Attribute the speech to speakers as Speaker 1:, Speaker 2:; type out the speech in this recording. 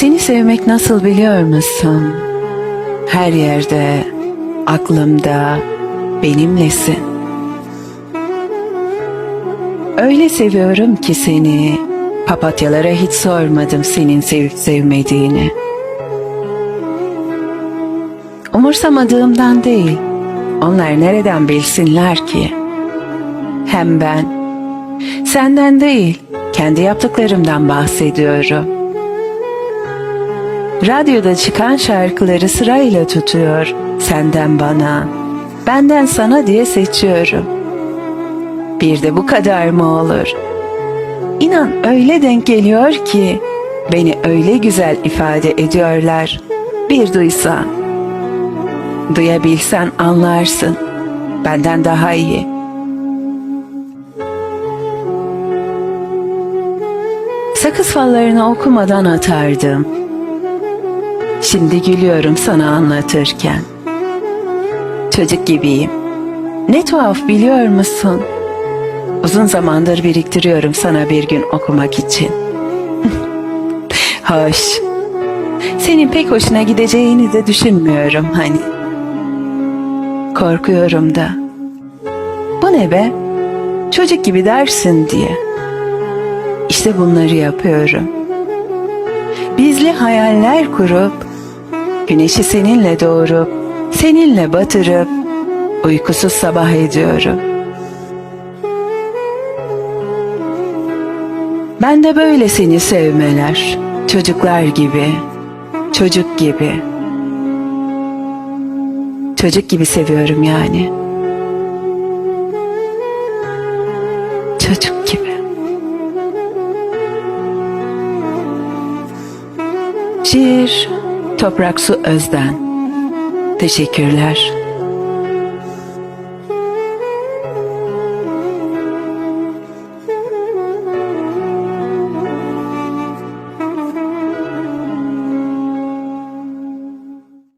Speaker 1: Seni sevmek nasıl biliyor musun? Her yerde, aklımda, benimlesin. Öyle seviyorum ki seni. Papatyalara hiç sormadım senin sevip sevmediğini. Umursamadığımdan değil. Onlar nereden bilsinler ki? Hem ben senden değil, kendi yaptıklarımdan bahsediyorum. Radyoda çıkan şarkıları sırayla tutuyor. Senden bana, benden sana diye seçiyorum. Bir de bu kadar mı olur? İnan öyle denk geliyor ki beni öyle güzel ifade ediyorlar. Bir duysan, duyabilsen anlarsın. Benden daha iyi. Sakız fallarını okumadan atardım. Şimdi gülüyorum sana anlatırken. Çocuk gibiyim. Ne tuhaf biliyor musun? Uzun zamandır biriktiriyorum sana bir gün okumak için. Hoş. Senin pek hoşuna gideceğini de düşünmüyorum hani. Korkuyorum da. Bu ne be? Çocuk gibi dersin diye. İşte bunları yapıyorum. Bizli hayaller kurup, güneşi seninle doğurup, seninle batırıp, uykusuz sabah ediyorum. Ben de böyle seni sevmeler, çocuklar gibi, çocuk gibi. Çocuk gibi seviyorum yani. Çocuk gibi. Şiir Toprak Su Özden Teşekkürler.